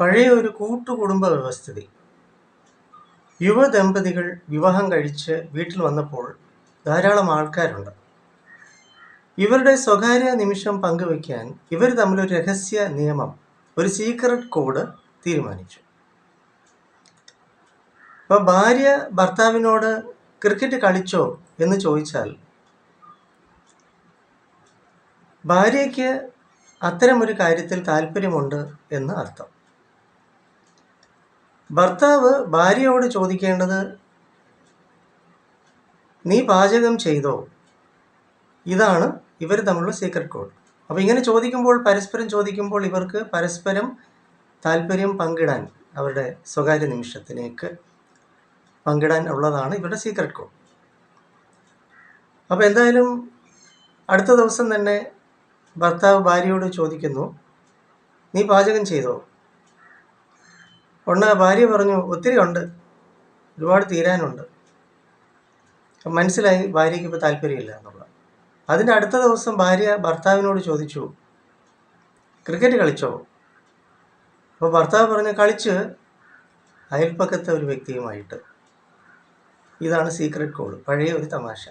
പഴയ ഒരു കൂട്ടുകുടുംബ വ്യവസ്ഥിതി. യുവദമ്പതികൾ വിവാഹം കഴിച്ച് വീട്ടിൽ വന്നപ്പോൾ ധാരാളം ആൾക്കാരുണ്ട്. ഇവരുടെ സ്വകാര്യ നിമിഷം പങ്കുവയ്ക്കാൻ ഇവർ തമ്മിലൊരു രഹസ്യ നിയമം ഒരു സീക്രട്ട് കോഡ് തീരുമാനിച്ചു. അപ്പോൾ ഭാര്യ ഭർത്താവിനോട് ക്രിക്കറ്റ് കളിച്ചോ എന്ന് ചോദിച്ചാൽ ഭാര്യയ്ക്ക് അത്തരമൊരു കാര്യത്തിൽ താല്പര്യമുണ്ട് എന്ന് അർത്ഥം. ഭർത്താവ് ഭാര്യയോട് ചോദിക്കേണ്ടത് നീ പാചകം ചെയ്തോ? ഇതാണ് ഇവർ തമ്മിലുള്ള സീക്രട്ട് കോഡ് അപ്പോൾ ഇങ്ങനെ ചോദിക്കുമ്പോൾ പരസ്പരം ചോദിക്കുമ്പോൾ ഇവർക്ക് പരസ്പരം താല്പര്യം പങ്കിടാൻ അവരുടെ സ്വകാര്യ നിമിഷത്തിലേക്ക് പങ്കിടാൻ ഉള്ളതാണ് ഇവരുടെ സീക്രട്ട് കോഡ് അപ്പോൾ എന്തായാലും അടുത്ത ദിവസം തന്നെ ഭർത്താവ് ഭാര്യയോട് ചോദിക്കുന്നു നീ പാചകം ചെയ്തോ? ഉണ്ട് ഭാര്യ പറഞ്ഞു ഒത്തിരി ഉണ്ട്. ഒരുപാട് തീരാനുണ്ട്. മനസ്സിലായി ഭാര്യയ്ക്ക് ഇപ്പോൾ താല്പര്യമില്ല എന്നുള്ളത്. അതിന്റെ അടുത്ത ദിവസം ഭാര്യ ഭർത്താവിനോട് ചോദിച്ചു ക്രിക്കറ്റ് കളിച്ചോ? അപ്പോൾ ഭർത്താവ് പറഞ്ഞ് കളിച്ച് അയൽപ്പക്കത്തെ ഒരു വ്യക്തിയുമായിട്ട്. ഇതാണ് സീക്രട്ട് കോൾ പഴയ ഒരു തമാശ.